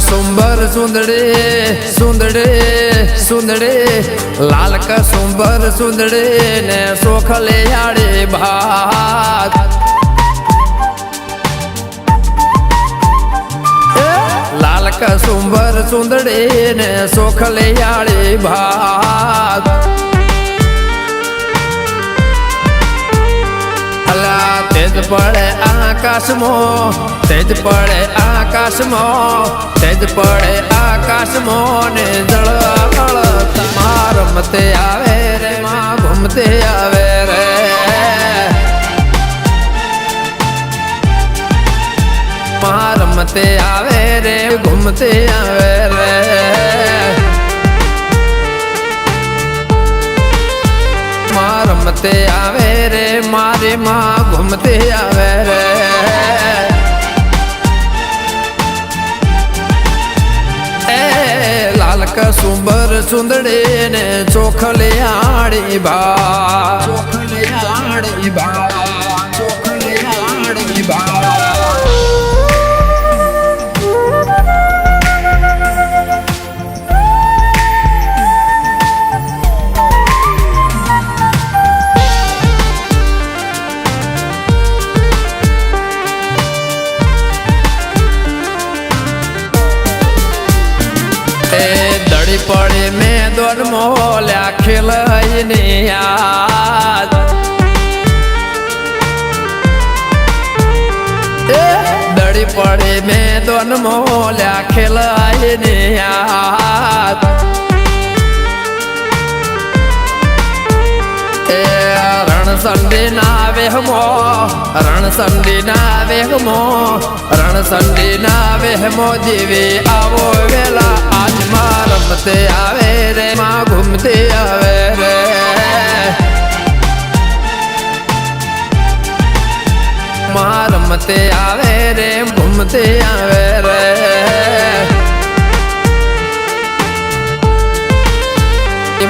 સુંદડી સુંદડી સુંદડે લાલ કસુંબર સુંદડી ને સોખલે આડી ભાત લાલ કસુંબર સુંદડી ને સોખલે આડી ભાત તેજ પડે આકાશમાં તેજ પડે આકાશમાં, તેજ પડે આકાશમાં ને જળ તમાર મતે આવે રે, માં ઘૂમતે આવે રે. માર મતે આવે રે, ઘૂમતે આવે રે. રમતે આવે રે, મારે માં ઘૂમતે આવે રે. લાલ કસુંબર સુંદડી ને ચોખલે આડી ભા ચોખલે આડી ભા એ દડી પડી મેં દોડ મોલ્યા ખેલઈને યાદ. એ દડી પડી મેં દોડ મોલ્યા ખેલાઈને યાદ. એ રણસંડી ના વેહમો રણસંડીના વેહમો રણસંડીના વેહમો દેવી આવો વેલા રમતે આવે રે, માં ઘૂમતે આવે રે. માં રમતે આવે રે, ઘૂમતે આવે રે.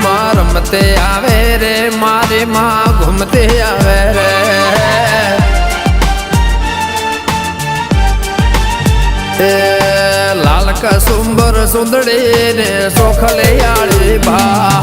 માં રમતે આવે રે, મારે માં ઘૂમતે આવે રે. લાલ કસુંબર સુંદડી ને સોખલે આળી ભા